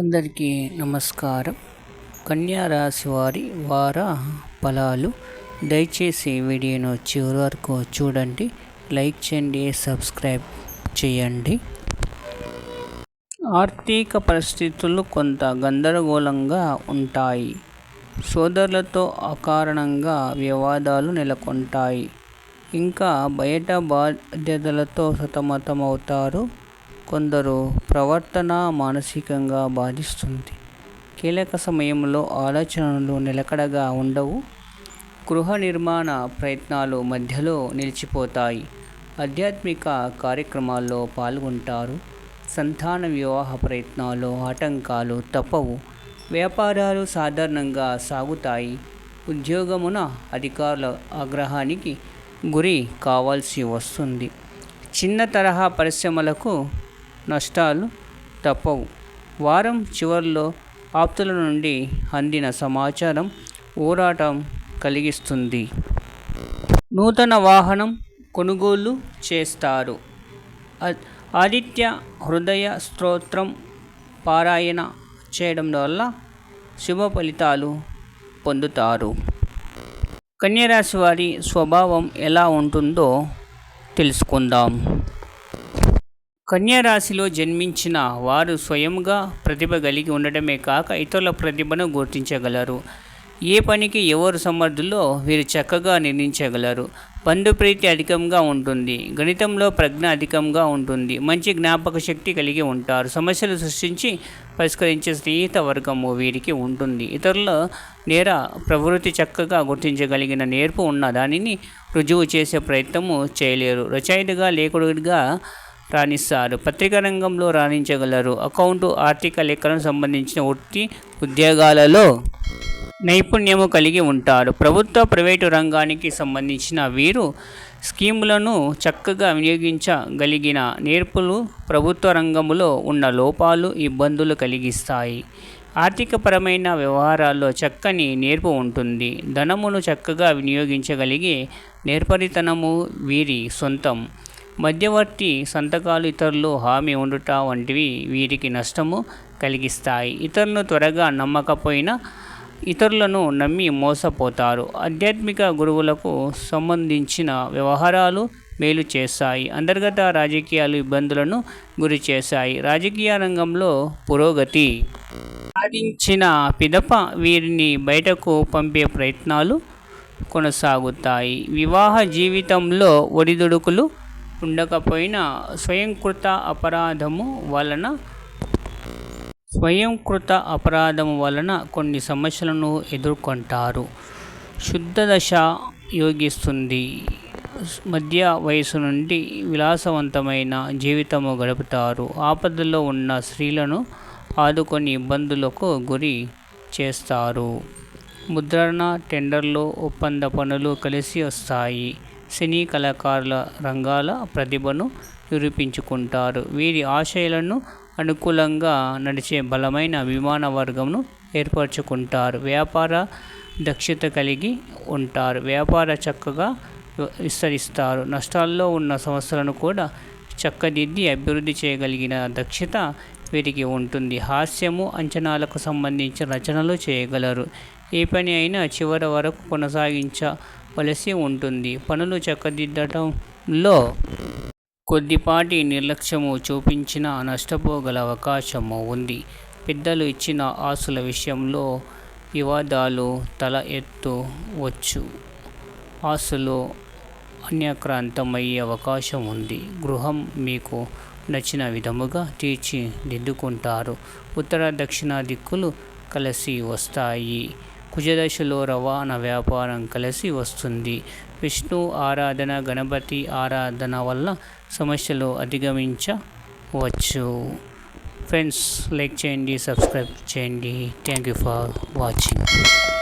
అందరికీ నమస్కారం. కన్యా రాశి వారి వార ఫలాలు దయచేసి వీడియోను చివరి వరకు చూడండి. లైక్ చేయండి సబ్స్క్రైబ్ చేయండి. ఆర్థిక పరిస్థితులు కొంత గందరగోళంగా ఉంటాయి. సోదరులతో అకారణంగా వివాదాలు నెలకొంటాయి. ఇంకా బయట బాధ్యతలతో సతమతమవుతారు. కొందరు ప్రవర్తన మానసికంగా బాధిస్తుంది. కీలక సమయంలో ఆలోచనలు నిలకడగా ఉండవు. గృహ నిర్మాణ ప్రయత్నాలు మధ్యలో నిలిచిపోతాయి. ఆధ్యాత్మిక కార్యక్రమాల్లో పాల్గొంటారు. సంతాన వివాహ ప్రయత్నాలు ఆటంకాలు తప్పవు. వ్యాపారాలు సాధారణంగా సాగుతాయి. ఉద్యోగమున అధికారుల ఆగ్రహానికి గురి కావాల్సి వస్తుంది. చిన్న తరహా పరిశ్రమలకు నష్టాలు తప్పవు. వారం చివరిలో ఆప్తుల నుండి అందిన సమాచారం ఊరాటం కలిగిస్తుంది. నూతన వాహనం కొనుగోలు చేస్తారు. ఆదిత్య హృదయ స్తోత్రం పారాయణ చేయడం వల్ల శుభ ఫలితాలు పొందుతారు. కన్యరాశి వారి స్వభావం ఎలా ఉంటుందో తెలుసుకుందాం. కన్యారాశిలో జన్మించిన వారు స్వయంగా ప్రతిభ కలిగి ఉండటమే కాక ఇతరుల ప్రతిభను గుర్తించగలరు. ఏ పనికి ఎవరు సమర్థులో వీరు చక్కగా నిర్ణయించగలరు. బంధుప్రీతి అధికంగా ఉంటుంది. గణితంలో ప్రజ్ఞ అధికంగా ఉంటుంది. మంచి జ్ఞాపక శక్తి కలిగి ఉంటారు. సమస్యలు సృష్టించి పరిష్కరించే స్నేహిత వర్గము వీరికి ఉంటుంది. ఇతరుల నేర ప్రవృత్తి చక్కగా గుర్తించగలిగిన నేర్పు ఉన్న దానిని రుజువు చేసే ప్రయత్నము చేయలేరు. రచయితగా లేఖకుడిగా రాణిస్తారు. పత్రికా రంగంలో రాణించగలరు. అకౌంటు ఆర్థిక లెక్కలకు సంబంధించిన వృత్తి ఉద్యోగాలలో నైపుణ్యము కలిగి ఉంటారు. ప్రభుత్వ ప్రైవేటు రంగానికి సంబంధించిన వీరు స్కీములను చక్కగా వినియోగించగలిగిన నేర్పులు ప్రభుత్వ రంగంలో ఉన్న లోపాలు ఇబ్బందులు కలిగిస్తాయి. ఆర్థికపరమైన వ్యవహారాల్లో చక్కని నేర్పు ఉంటుంది. ధనమును చక్కగా వినియోగించగలిగే నేర్పరితనము వీరి సొంతం. మధ్యవర్తి సంతకాలు ఇతరులు హామీ ఉండుట వంటివి వీరికి నష్టము కలిగిస్తాయి. ఇతరులను త్వరగా నమ్మకపోయినా ఇతరులను నమ్మి మోసపోతారు. ఆధ్యాత్మిక గురువులకు సంబంధించిన వ్యవహారాలు మేలు చేస్తాయి అంతర్గత రాజకీయాలు ఇబ్బందులను గురి చేశాయి. రాజకీయ రంగంలో పురోగతి సాధించిన పిదప వీరిని బయటకు పంపే ప్రయత్నాలు కొనసాగుతాయి. వివాహ జీవితంలో ఒడిదుడుకులు ఉండకపోయినా స్వయంకృత అపరాధము వలన స్వయంకృత అపరాధము వలన కొన్ని సమస్యలను ఎదుర్కొంటారు. శుద్ధ దశ యోగిస్తుంది. మధ్య వయసు నుండి విలాసవంతమైన జీవితము గడుపుతారు. ఆపదలో ఉన్న స్త్రీలను ఆదుకొని ఇబ్బందులకు గురి చేస్తారు. ముద్రణ టెండర్లు ఒప్పంద పనులు కలిసి వస్తాయి. సినీ కళాకారుల రంగాల ప్రతిభను నిరూపించుకుంటారు. వీరి ఆశయాలను అనుకూలంగా నడిచే బలమైన విమాన వర్గంను ఏర్పరచుకుంటారు. వ్యాపార దక్షత కలిగి ఉంటారు. వ్యాపార చక్కగా విస్తరిస్తారు. నష్టాల్లో ఉన్న సంస్థలను కూడా చక్కదిద్ది అభివృద్ధి చేయగలిగిన దక్షత వీరికి ఉంటుంది. హాస్యము అంచనాలకు సంబంధించిన రచనలు చేయగలరు. ఏ పని అయినా చివరి వరకు వలసి ఉంటుంది. పనులు చక్కదిద్దటంలో కొద్దిపాటి నిర్లక్ష్యము చూపించినా నష్టపోగల అవకాశము ఉంది. పెద్దలు ఇచ్చిన ఆస్తుల విషయంలో వివాదాలు తల ఎత్తవచ్చు ఆస్తులు అన్యక్రాంతమయ్యే అవకాశం ఉంది. గృహం మీకు నచ్చిన విధముగా తీర్చిదిద్దుకుంటారు. ఉత్తర దక్షిణ దిక్కులు కలిసి వస్తాయి. కుజదశలో రవాణా వ్యాపారం కలిసి వస్తుంది. విష్ణు ఆరాధన గణపతి ఆరాధన వల్ల సమస్యలు అధిగమించవచ్చు. ఫ్రెండ్స్ లైక్ చేయండి సబ్స్క్రైబ్ చేయండి. Thank you for watching